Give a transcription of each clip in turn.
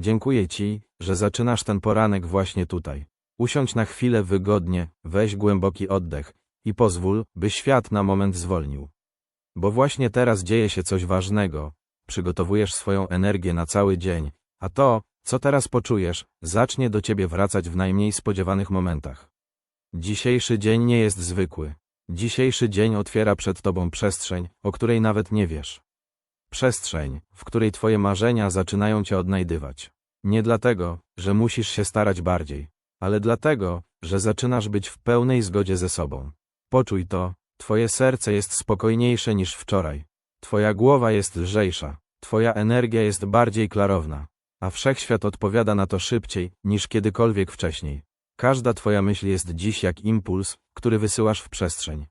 Dziękuję Ci, że zaczynasz ten poranek właśnie tutaj. Usiądź na chwilę wygodnie, weź głęboki oddech i pozwól, by świat na moment zwolnił. Bo właśnie teraz dzieje się coś ważnego, przygotowujesz swoją energię na cały dzień, a to, co teraz poczujesz, zacznie do ciebie wracać w najmniej spodziewanych momentach. Dzisiejszy dzień nie jest zwykły. Dzisiejszy dzień otwiera przed tobą przestrzeń, o której nawet nie wiesz. Przestrzeń, w której twoje marzenia zaczynają cię odnajdywać. Nie dlatego, że musisz się starać bardziej, ale dlatego, że zaczynasz być w pełnej zgodzie ze sobą. Poczuj to, twoje serce jest spokojniejsze niż wczoraj. Twoja głowa jest lżejsza, twoja energia jest bardziej klarowna, a wszechświat odpowiada na to szybciej niż kiedykolwiek wcześniej. Każda twoja myśl jest dziś jak impuls, który wysyłasz w przestrzeń.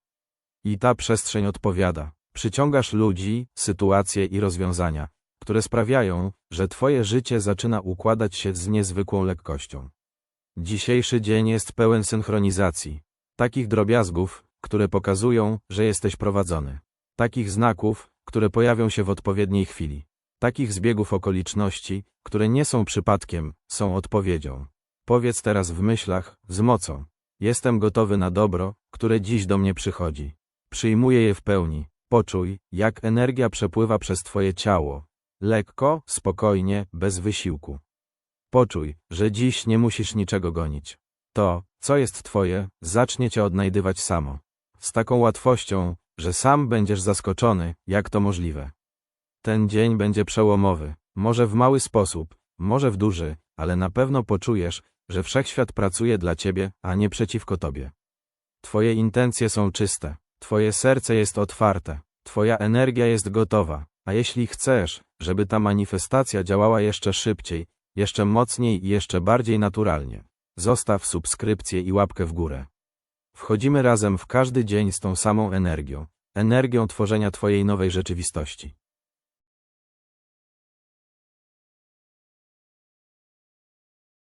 I ta przestrzeń odpowiada. Przyciągasz ludzi, sytuacje i rozwiązania, które sprawiają, że twoje życie zaczyna układać się z niezwykłą lekkością. Dzisiejszy dzień jest pełen synchronizacji, takich drobiazgów, które pokazują, że jesteś prowadzony, takich znaków, które pojawią się w odpowiedniej chwili, takich zbiegów okoliczności, które nie są przypadkiem, są odpowiedzią. Powiedz teraz w myślach, z mocą. Jestem gotowy na dobro, które dziś do mnie przychodzi. Przyjmuję je w pełni. Poczuj, jak energia przepływa przez Twoje ciało. Lekko, spokojnie, bez wysiłku. Poczuj, że dziś nie musisz niczego gonić. To, co jest Twoje, zacznie Cię odnajdywać samo. Z taką łatwością, że sam będziesz zaskoczony, jak to możliwe. Ten dzień będzie przełomowy, może w mały sposób, może w duży, ale na pewno poczujesz, że wszechświat pracuje dla ciebie, a nie przeciwko tobie. Twoje intencje są czyste, twoje serce jest otwarte, twoja energia jest gotowa, a jeśli chcesz, żeby ta manifestacja działała jeszcze szybciej, jeszcze mocniej i jeszcze bardziej naturalnie, zostaw subskrypcję i łapkę w górę. Wchodzimy razem w każdy dzień z tą samą energią, energią tworzenia Twojej nowej rzeczywistości.